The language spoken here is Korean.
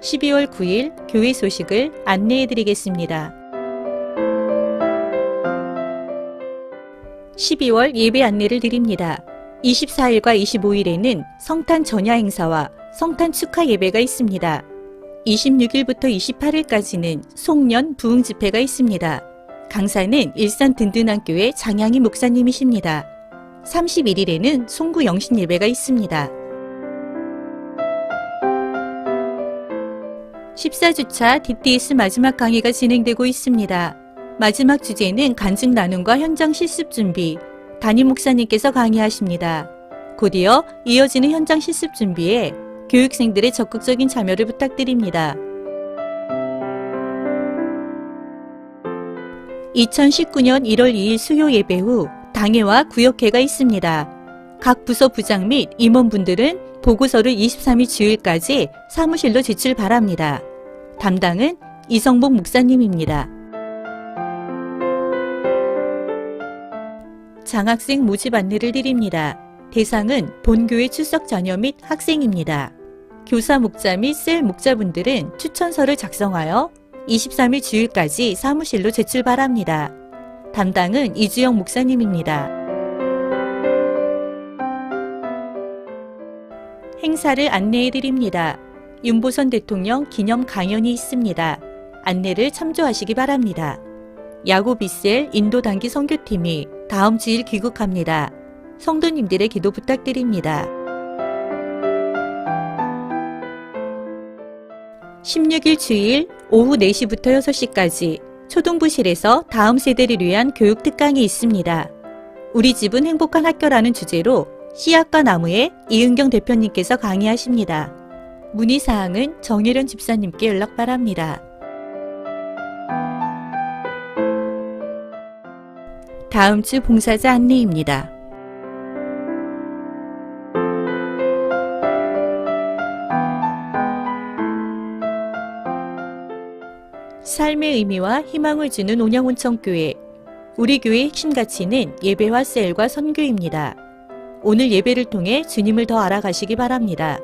12월 9일 교회 소식을 안내해 드리겠습니다. 12월 예배 안내를 드립니다. 24일과 25일에는 성탄 전야 행사와 성탄 축하 예배가 있습니다. 26일부터 28일까지는 송년 부흥 집회가 있습니다. 강사는 일산 든든한 교회 장양희 목사님이십니다. 31일에는 송구 영신 예배가 있습니다. 14주차 DTS 마지막 강의가 진행되고 있습니다. 마지막 주제는 간증 나눔과 현장 실습 준비, 담임 목사님께서 강의하십니다. 곧이어 이어지는 현장 실습 준비에 교육생들의 적극적인 참여를 부탁드립니다. 2019년 1월 2일 수요 예배 후 당회와 구역회가 있습니다. 각 부서 부장 및 임원분들은 보고서를 23일 주일까지 사무실로 제출 바랍니다. 담당은 이성복 목사님입니다. 장학생 모집 안내를 드립니다. 대상은 본교회 출석 자녀 및 학생입니다. 교사 목자 및 셀 목자분들은 추천서를 작성하여 23일 주일까지 사무실로 제출 바랍니다. 담당은 이주영 목사님입니다. 행사를 안내해 드립니다. 윤보선 대통령 기념 강연이 있습니다. 안내를 참조하시기 바랍니다. 야구 비셀 인도 단기 선교팀이 다음 주일 귀국합니다. 성도님들의 기도 부탁드립니다. 16일 주일 오후 4시부터 6시까지 초등부실에서 다음 세대를 위한 교육 특강이 있습니다. 우리 집은 행복한 학교라는 주제로 씨앗과 나무의 이은경 대표님께서 강의하십니다. 문의사항은 정혜련 집사님께 연락 바랍니다. 다음 주 봉사자 안내입니다. 삶의 의미와 희망을 주는 온영온천교회. 우리 교회의 핵심 가치는 예배와 셀과 선교입니다. 오늘 예배를 통해 주님을 더 알아가시기 바랍니다.